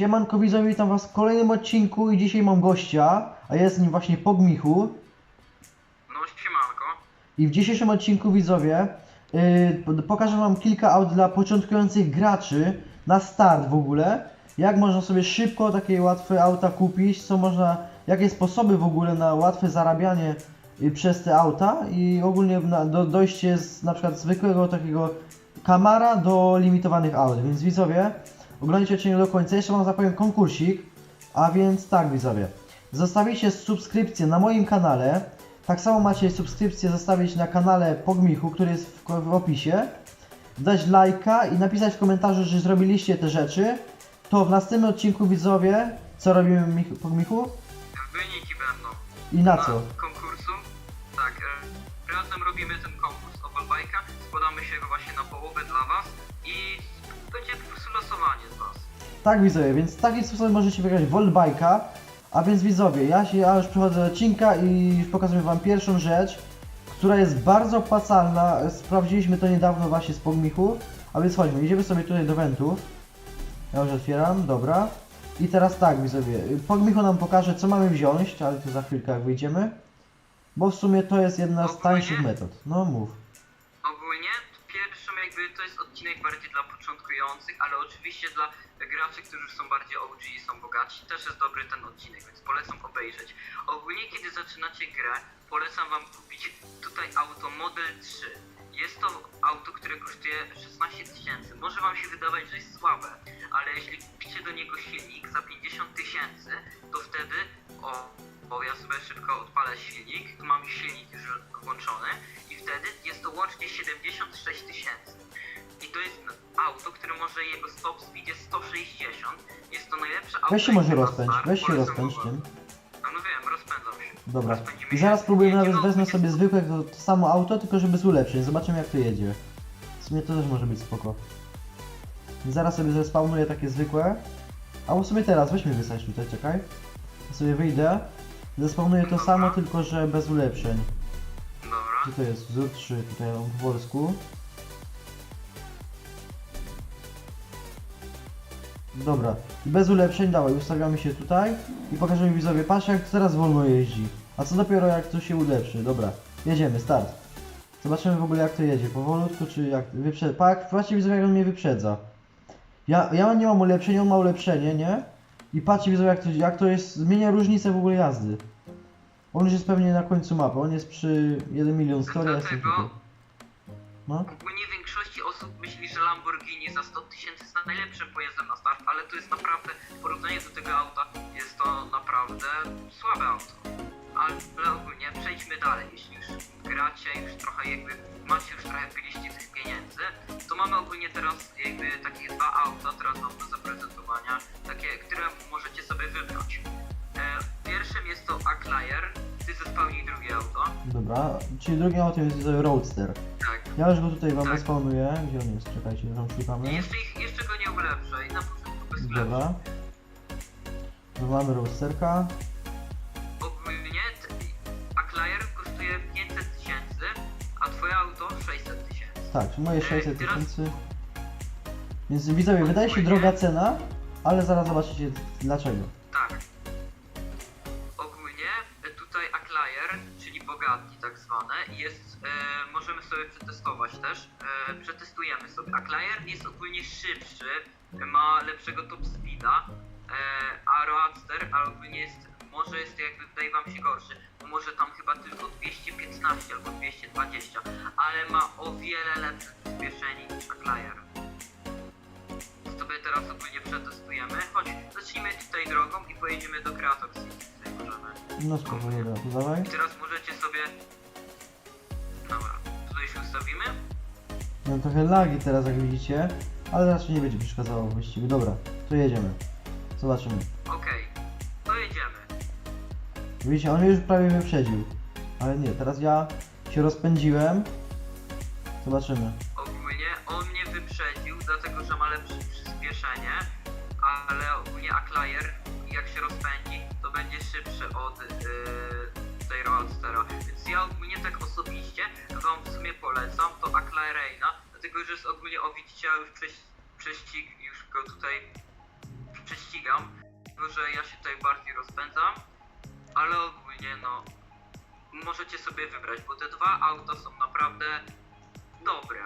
Siemanko widzowie, witam was w kolejnym odcinku i dzisiaj mam gościa, a jest nim właśnie Pogmichu. No siemanko. I w dzisiejszym odcinku widzowie yy, pokażę wam kilka aut dla początkujących graczy na start w ogóle. Jak można sobie szybko takie łatwe auta kupić, co można, jakie sposoby w ogóle na łatwe zarabianie y, przez te auta i ogólnie na, do, dojście z na przykład zwykłego takiego Camara do limitowanych aut. Więc widzowie, oglądajcie odcinek do końca. Jeszcze wam zapowiem konkursik, a więc tak widzowie. Zostawicie subskrypcję na moim kanale. Tak samo macie subskrypcję zostawić na kanale Pogmichu, który jest w, w opisie. Dać lajka i napisać w komentarzu, że zrobiliście te rzeczy. To w następnym odcinku widzowie, co robimy Mich- Pogmichu? Wyniki będą. I na co? konkursu. Tak, e, razem robimy ten konkurs o Volbajka. Składamy się go właśnie na połowę dla was i Tak widzowie, więc taki sposób możecie wygrać Voltbike'a. A więc widzowie, ja, się, ja już przechodzę do odcinka i już pokazuję wam pierwszą rzecz, która jest bardzo opłacalna. Sprawdziliśmy to niedawno właśnie z Pogmichu. A więc chodźmy, idziemy sobie tutaj do wentów. Ja już otwieram, dobra. I teraz tak widzowie, Pogmichu nam pokaże co mamy wziąć, ale to za chwilkę jak wyjdziemy. Bo w sumie to jest jedna z tańszych metod. No mów. Odcinek bardziej dla początkujących, ale oczywiście dla graczy, którzy są bardziej OG i są bogaci, też jest dobry ten odcinek, więc polecam obejrzeć. Ogólnie kiedy zaczynacie grę, polecam wam kupić tutaj auto Model 3. Jest to auto, które kosztuje 16 tysięcy. Może wam się wydawać, że jest słabe, ale jeśli kupicie do niego silnik za 50 tysięcy, to wtedy o, o ja sobie szybko odpalę silnik, tu mam silnik już włączony i wtedy jest to łącznie 76 tysięcy. I to jest auto, które może jego stop speed jest 160. Jest to najlepsze auto. Weź się może jakie rozpędź, weź się rozpędź go- tym. A no wiem, rozpędzam się. Dobra. Rozpędzimy I się. zaraz spróbujemy nawet wezmę sobie zwykłe to, to samo auto, tylko żeby z ulepszeń. Zobaczymy jak to jedzie. W sumie to też może być spoko. Zaraz sobie zespawnuję takie zwykłe. A w sumie teraz, weź mnie wysadź tutaj, czekaj. Ja sobie wyjdę. Zespawnuję to samo, tylko że bez ulepszeń. Dobra. Gdzie to jest? Wzór 3, tutaj mam po polsku. Dobra, i bez ulepszeń, dawaj, ustawiamy się tutaj i pokażemy widzowie, patrz jak teraz wolno jeździ. A co dopiero jak to się ulepszy, dobra, jedziemy, start. Zobaczymy w ogóle jak to jedzie, powolutku czy jak wyprzedza, pak, patrzcie widzowie jak on mnie wyprzedza. Ja, ja nie mam ulepszenia, on ma ulepszenie, nie? I patrzcie widzowie jak to, jak to jest, zmienia różnicę w ogóle jazdy. On już jest pewnie na końcu mapy, on jest przy 1 milion story, a jestem tutaj. No, ogólnie większości osób myśli, że Lamborghini za 100 tysięcy jest najlepszym pojazdem na start, ale to jest naprawdę, w porównaniu do tego auta, jest to naprawdę słabe auto. Ale ogólnie przejdźmy dalej, jeśli już gracie, już trochę jakby macie już trochę byliście tych pieniędzy, to mamy ogólnie teraz jakby takie dwa auta, teraz mam do zaprezentowania, takie, które możecie sobie wybrać. E, pierwszym jest to Aclayer, ty zespełnij drugie auto. dobra, czyli drugie auto jest Roadster. Ja już go tutaj wam Tak. respawnuję, gdzie on jest, czekajcie, tam I szukamy. jeszcze, ich, jeszcze go nie ulepszę i na początku bez ulepszeń. Dobra. No mamy Roadsterka. Ogólnie t- Aclayer kosztuje 500 tysięcy, a twoje auto 600 tysięcy. Tak, moje Ej, 600 teraz- tysięcy. Więc widzowie, wydaje się droga cena, ale zaraz zobaczycie dlaczego. Bogatti tak zwane, jest, e, możemy sobie przetestować też. E, przetestujemy sobie. Aclayer jest ogólnie szybszy, ma lepszego top speeda, e, a Roadster a ogólnie jest, może jest jakby wydaje wam się gorszy, bo może tam chyba tylko 215 albo 220, ale ma o wiele lepsze przyspieszenie niż Aclayer. Sobie teraz ogólnie przetestujemy. Chodź, zacznijmy tutaj drogą i pojedziemy do City. No dawaj. I teraz możecie sobie... Dobra, tutaj się ustawimy. Mam trochę lagi teraz, jak widzicie, ale raczej nie będzie przeszkadzało w wyścigu. Dobra, to jedziemy. Zobaczymy. Okej, to jedziemy. Widzicie, on mnie już prawie wyprzedził. Ale nie, teraz ja się rozpędziłem. Zobaczymy. Ogólnie on mnie wyprzedził, dlatego że ma lepsze przyspieszenie, ale ogólnie Aclayer, jak się rozpędzi, szybszy od yy, tej Roadstera. Więc ja ogólnie tak osobiście wam w sumie polecam to Aclarena, dlatego że jest ogólnie, o widzicie, ja już prześ, prześcig, już go tutaj prześcigam, tylko że ja się tutaj bardziej rozpędzam, ale ogólnie no możecie sobie wybrać, bo te dwa auta są naprawdę dobre.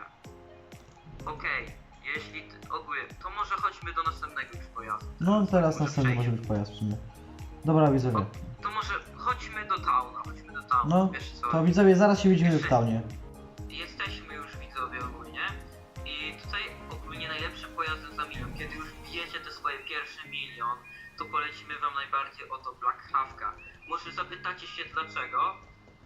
Okej, jeśli t- ogólnie, to może chodźmy do następnego już pojazdu. No teraz następny może być pojazd w sumie. Dobra widzowie. To może chodźmy do Tauna, chodźmy do Tauna, No, wiesz co? To widzowie, zaraz się widzimy w townie. Jesteśmy już widzowie ogólnie i tutaj ogólnie najlepsze pojazdy za milion. Kiedy już wbijecie te swoje pierwsze milion, to polecimy wam najbardziej o to Black Hawka. Może zapytacie się dlaczego,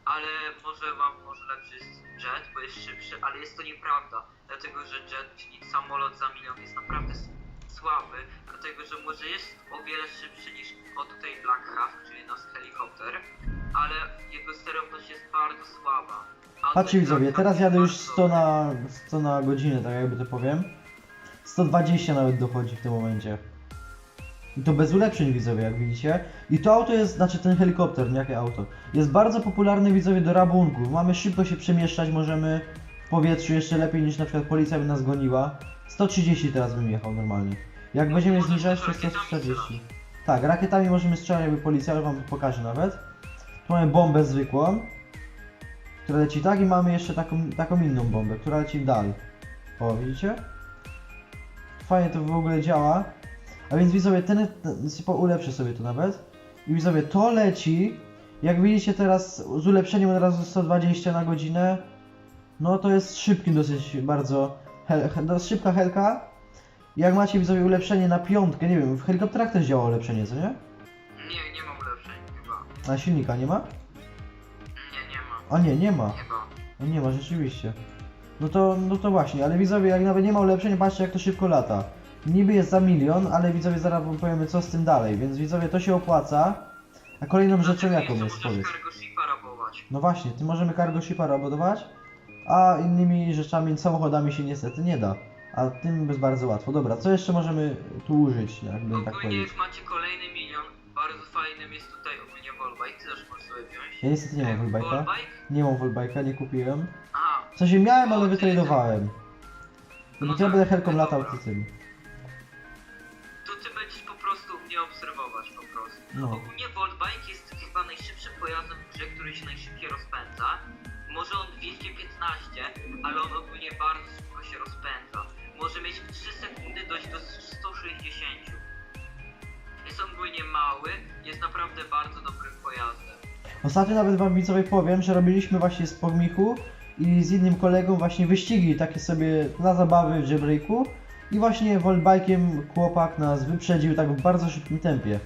ale może wam może lepszy jest Jet, bo jest szybszy, ale jest to nieprawda. Dlatego, że Jet, czyli samolot za milion jest naprawdę słaby, dlatego, że może jest o wiele szybszy niż o tutaj Black Hawk, czyli nasz helikopter, ale jego sterowność jest bardzo słaba. A Patrzcie widzowie, teraz jadę już bardzo 100 na, 100 na godzinę, tak jakby to powiem. 120 nawet dochodzi w tym momencie. I to bez ulepszeń widzowie, jak widzicie. I to auto jest, znaczy ten helikopter, nie jakie auto. Jest bardzo popularny widzowie do rabunków. Mamy szybko się przemieszczać, możemy w powietrzu jeszcze lepiej niż na przykład policja by nas goniła. 130 teraz bym jechał normalnie. Jak będziemy zniżać, to rakietami 140. Tak, rakietami możemy strzelać jakby policja, ale wam pokażę nawet. Tu mamy bombę zwykłą, która leci tak i mamy jeszcze taką, taką inną bombę, która leci dalej. O, widzicie? Fajnie to w ogóle działa. A więc widzowie, ten, ten sypo- ulepszę sobie to nawet. I widzowie, to leci. Jak widzicie teraz z ulepszeniem od razu 120 na godzinę. No to jest szybki dosyć bardzo. Hel, he- dosyć szybka helka. Jak macie widzowie ulepszenie na piątkę, nie wiem, w helikopterach też działa ulepszenie, co nie? Nie, nie ma ulepszeń chyba. A silnika nie ma? Nie, nie ma. A nie, nie ma. Chyba. No nie ma, rzeczywiście. No to, no to właśnie, ale widzowie, jak nawet nie ma ulepszeń, patrzcie jak to szybko lata. Niby jest za milion, ale widzowie zaraz wam powiemy co z tym dalej, więc widzowie to się opłaca. A kolejną rzeczą jaką jest, powiedz? cargo shipa rabować. No właśnie, ty możemy cargo shipa robotować, a innymi rzeczami, samochodami się niestety nie da. A tym jest bardzo łatwo. Dobra, co jeszcze możemy tu użyć, jakbym tak Ogólnie powiedzieć? jak macie kolejny milion, bardzo fajnym jest tutaj ogólnie Volbike, ty też możesz sobie wziąć. Ja niestety nie mam Volbike'a. Volbike? Nie mam Volbike'a, nie kupiłem. Aha, W sensie miałem, ale wytradowałem. No bo No to ja tak, będę helką no latał ty tym. to ty będziesz po prostu mnie obserwować po prostu. No. Ogólnie Voltbike jest chyba najszybszym pojazdem w grze, który się najszybciej rozpędza. Może on 215, ale on ogólnie bardzo szybko się rozpędza. Może mieć w 3 sekundy dojść do 160. Jest ogólnie mały, jest naprawdę bardzo dobrym pojazdem. Ostatnio nawet wam widzowie powiem, że robiliśmy właśnie z Pogmichu i z innym kolegą właśnie wyścigi takie sobie na zabawy w jailbreaku i właśnie Volbike'iem chłopak nas wyprzedził tak w bardzo szybkim tempie.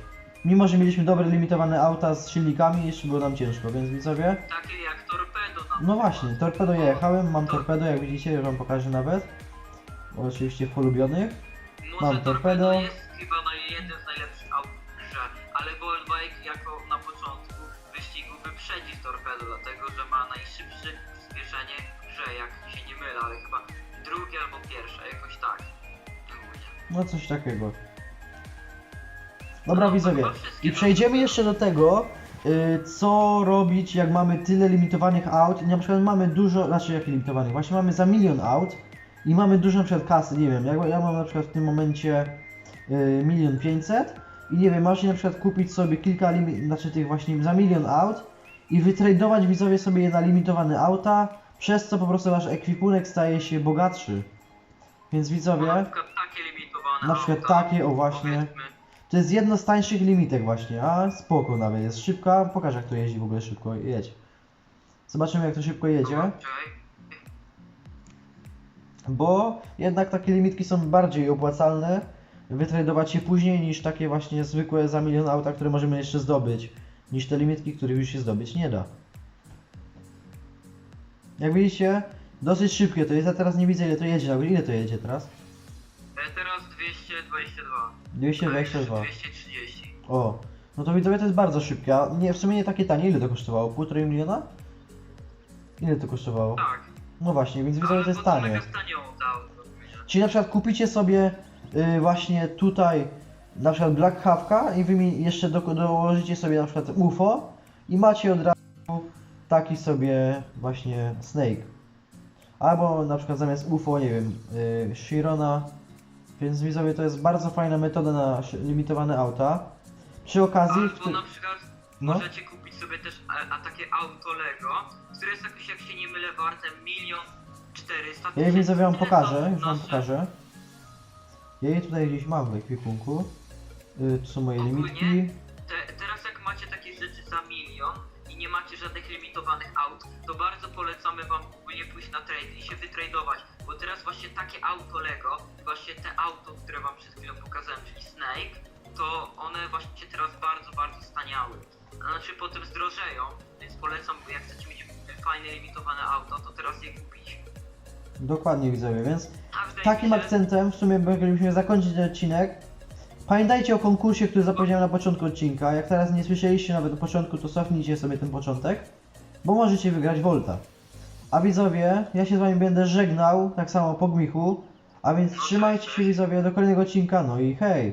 Mimo, że mieliśmy dobre limitowane auta z silnikami, jeszcze było nam ciężko, więc widzowie... Takie jak No właśnie, torpedo jechałem, mam To- torpedo, jak widzicie, już wam pokażę nawet. Oczywiście w ulubionych. Może Mam Torpedo torpedo. jest chyba na jeden z najlepszych aut w grze, ale Voltbike jako na początku wyścigu wyprzedzi Torpedo, dlatego że ma najszybsze przyspieszenie w grze, jak się nie mylę, ale chyba drugie albo pierwsze, jakoś tak. Ogólnie. No coś takiego. Dobra No, widzowie, chyba wszystkie i przejdziemy jeszcze do tego, co robić jak mamy tyle limitowanych aut i na przykład mamy dużo, znaczy jak limitowanych, właśnie mamy za milion aut i mamy dużo na przykład kasy, nie wiem, ja, ja mam na przykład w tym momencie y, milion pięćset i nie wiem, macie na przykład kupić sobie kilka znaczy tych właśnie za milion aut i wytradować widzowie sobie je na limitowane auta, przez co po prostu wasz ekwipunek staje się bogatszy. Więc widzowie, Na przykład takie limitowane na przykład auta, takie, o właśnie. To jest jedno z tańszych limitek właśnie, a spoko nawet, jest szybka, pokaż jak to jeździ w ogóle szybko, jedź. Zobaczymy jak to szybko jedzie, bo jednak takie limitki są bardziej opłacalne wytradować je później niż takie właśnie zwykłe za milion auta, które możemy jeszcze zdobyć, niż te limitki, których już się zdobyć nie da. Jak widzicie, dosyć szybkie to jest, ja teraz nie widzę ile to jedzie ile to jedzie teraz? E, Teraz 222. 222. 230. O, no to widzowie to jest bardzo szybkie, a nie, w sumie nie takie tanie, ile to kosztowało? Półtorej miliona? Ile to kosztowało? Tak. No właśnie, więc widzowie to jest tanie. tanio. Czyli na przykład kupicie sobie y, właśnie tutaj na przykład Black Hawka i wy mi jeszcze do, dołożycie sobie na przykład UFO i macie od razu taki sobie właśnie Snake. Albo na przykład zamiast UFO, nie wiem, y, Shirona, Więc widzowie, to jest bardzo fajna metoda na limitowane auta. Przy okazji... w Albo ty- na przykład No. możecie kupić sobie też a, a takie auto Lego, które jest jakoś, jak się nie mylę, warte milion czterysta Ja je widzowie wam pokażę, już wam pokażę. Ja je tutaj gdzieś mam w ekwipunku. Y, tu są moje limitki. Te, teraz jak macie takie rzeczy za milion i nie macie żadnych limitowanych aut, to bardzo polecamy wam ogólnie pójść na trade i się wytradować, bo teraz właśnie takie auto Lego, właśnie te auto, które wam przed chwilą pokazałem, czyli Snake, to one właśnie teraz bardzo, bardzo staniały. Znaczy potem zdrożeją, więc polecam, jak chcecie mieć fajne limitowane auto, to teraz je kupić. Dokładnie widzowie, więc wydaje takim akcentem w sumie moglibyśmy zakończyć ten odcinek. Pamiętajcie o konkursie, który zapowiedziałem na początku odcinka. Jak teraz nie słyszeliście nawet o początku, to cofnijcie sobie ten początek, bo możecie wygrać Volta. A widzowie, ja się z wami będę żegnał, tak samo po gmichu. A więc trzymajcie się widzowie do kolejnego odcinka, no i hej!